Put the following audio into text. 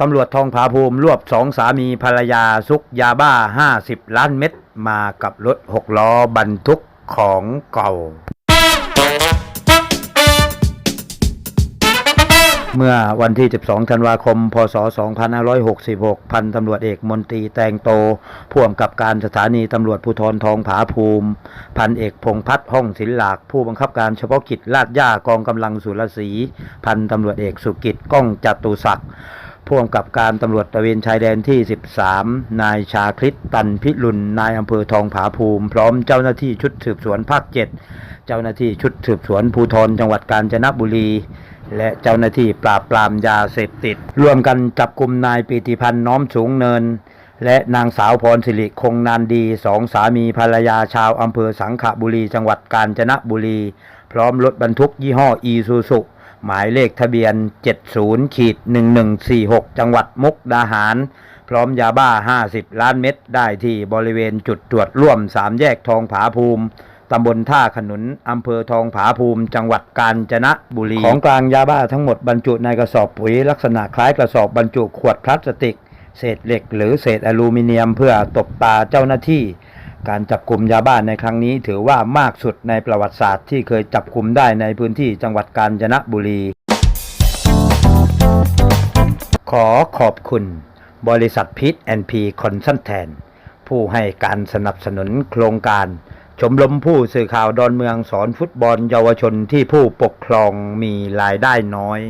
ตำรวจทองผาภูมิรวบสองสามีภรรยาซุกยาบ้า 50 ล้านเม็ดมากับรถหกล้อบรรทุกของเก่า เมื่อวันที่ 12 ธันวาคม พศ 2566 พันตำรวจเอกมนตรีแตงโตผู้กำกับการสถานีตำรวจภูธรทองผาภูมิ พันเอกพงษ์พัฒน์ห้องศิลหลาก ผู้บังคับการเฉพาะกิจลาดย่ากองกำลังสุรศรี พันตำรวจเอกสุกิจก้องจตุศักดิ์ ผู้กำกับการตำรวจตะเวนชายแดนที่ 13 นายชาคริตตันพิรุณนายอำเภอทองผาภูมิ พร้อมเจ้าหน้าที่ชุดสืบสวนภาค 7 เจ้าหน้าที่ชุดสืบสวนภูธรจังหวัดกาญจนบุรี และเจ้าหน้าที่ปราบปรามยาเสพติด ร่วมกันจับกลุ่มนายปิติพันธ์น้อมสูงเนิน และนางสาวพรสิริคงนานดีสองสามีภรรยาชาวอำเภอสังขบุรี จังหวัดกาญจนบุรี พร้อมรถบรรทุกยี่ห้ออีซูซุ หมายเลขทะเบียน 70ขีด1146 จังหวัดมุกดาหาร พร้อมยาบ้า 50 ล้านเม็ดได้ที่บริเวณจุดตรวจร่วมสามแยกทองผาภูมิตำบลท่าขนุน อำเภอทองผาภูมิ จังหวัดกาญจนบุรี ของกลางยาบ้าทั้งหมดบรรจุในกระสอบปุ๋ย ลักษณะคล้ายกระสอบบรรจุขวดพลาสติก เศษเหล็กหรือเศษอลูมิเนียมเพื่อตบตาเจ้าหน้าที่ การจับกลุ่มยาบ้าในครั้งนี้ถือว่ามากสุดในประวัติศาสตร์ที่เคยจับกลุ่มได้ในพื้นที่จังหวัดกาญจนบุรี ขอขอบคุณ บริษัทพีทแอนพีคอนซัลแทนผู้ให้การสนับสนุนโครงการชมรมผู้สื่อข่าวดอนเมืองสอนฟุตบอลเยาวชนที่ผู้ปกครองมีรายได้น้อย